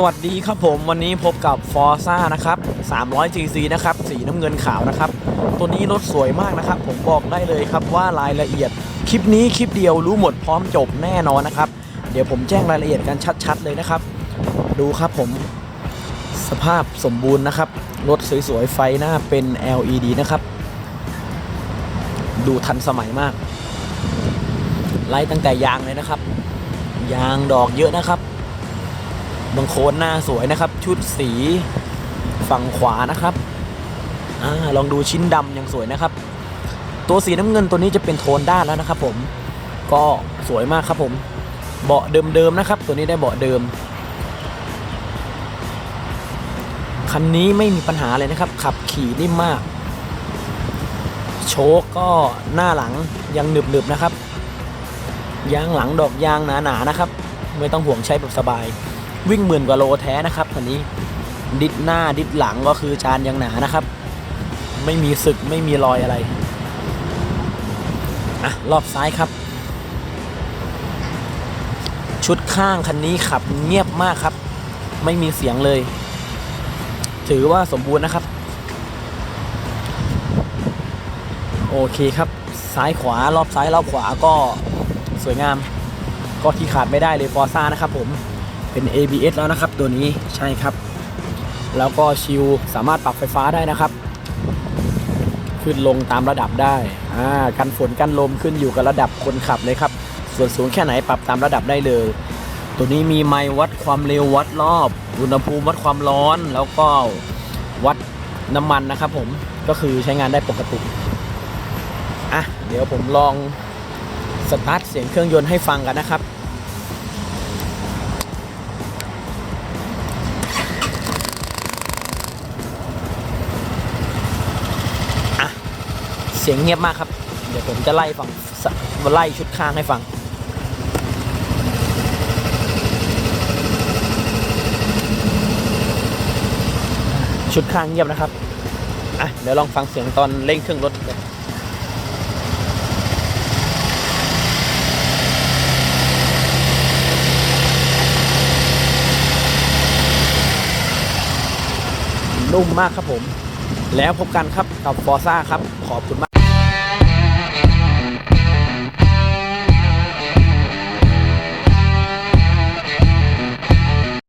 สวัสดีครับผมวันนี้พบกับ f o r z a นะครับ 300cc นะครับ สีน้ำเงินขาวนะครับ ตัวนี้รถสวยมากนะครับ ผมบอกได้เลยครับว่ารายละเอียด คลิปนี้คลิปเดียวรู้หมดพร้อมจบแน่นอนนะครับ เดี๋ยวผมแจ้งรายละเอียดกันชัดๆ เลยนะครับ ดูครับผมสภาพสมบูรณ์นะครับ รถสวยๆ ไฟหน้าเป็น LED นะครับ ดูทันสมัยมาก ไล่ตั้งแต่ยางเลยนะครับ ยางดอกเยอะนะครับ บางโคนหน้าสวยนะครับ ชุดสีฝั่งขวานะครับอลองดูชิ้นดำยังสวยนะครับ ตัวสีน้ำเงินตัวนี้จะเป็นโทนด้านแล้วนะครับ ผมก็สวยมากครับผม เบาะเดิมๆนะครับ ตัวนี้ได้เบาะเดิมคันนี้ไม่มีปัญหาเลยนะครับ ขับขี่นิ่มมาก โชคก็หน้าหลังยังหนึบๆนะครับยางหลังดอกยางหนาๆนะครับ ไม่ต้องห่วงใช้แบบสบาย วิ่งหมื่นกว่าโลแท้นะครับคันนี้ดิดหน้าดิดหลังก็คือจานยังหนานะครับ ไม่มีสึกไม่มีรอยอะไรอะรอบซ้ายครับ ชุดข้างคันนี้ขับเงียบมากครับ ไม่มีเสียงเลย ถือว่าสมบูรณ์นะครับ โอเคครับซ้ายขวารอบซ้ายรอบขวาก็สวยงาม ก็ที่ขาดไม่ได้เลยฟอร์ซ่านะครับผม เป็น ABS แล้วนะครับ ตัวนี้ใช่ครับ แล้วก็ชิลสามารถปรับไฟฟ้าได้นะครับ ขึ้นลงตามระดับได้อ่ากันฝนกันลมขึ้นอยู่กับระดับคนขับเลยครับ ส่วนสูงแค่ไหนปรับตามระดับได้เลย ตัวนี้มีไมค์วัดความเร็ววัดรอบอุณหภูมิวัดความร้อนแล้วก็วัดน้ำมันนะครับผมก็คือใช้งานได้ปกติอะเดี๋ยวผมลองสตาร์ทเสียงเครื่องยนต์ให้ฟังกันนะครับ สียงเงียบมากครับ เดี๋ยวผมจะไล่ฟังไล่ชุดข้างให้ฟังชุดข้างเงียบนะครับ อะ เดี๋ยวลองฟังเสียงตอนเร่งเครื่องรถกันนุ่มมากครับผม แล้วพบกันครับกับฟอร์ซ่าครับ ขอบคุณมาก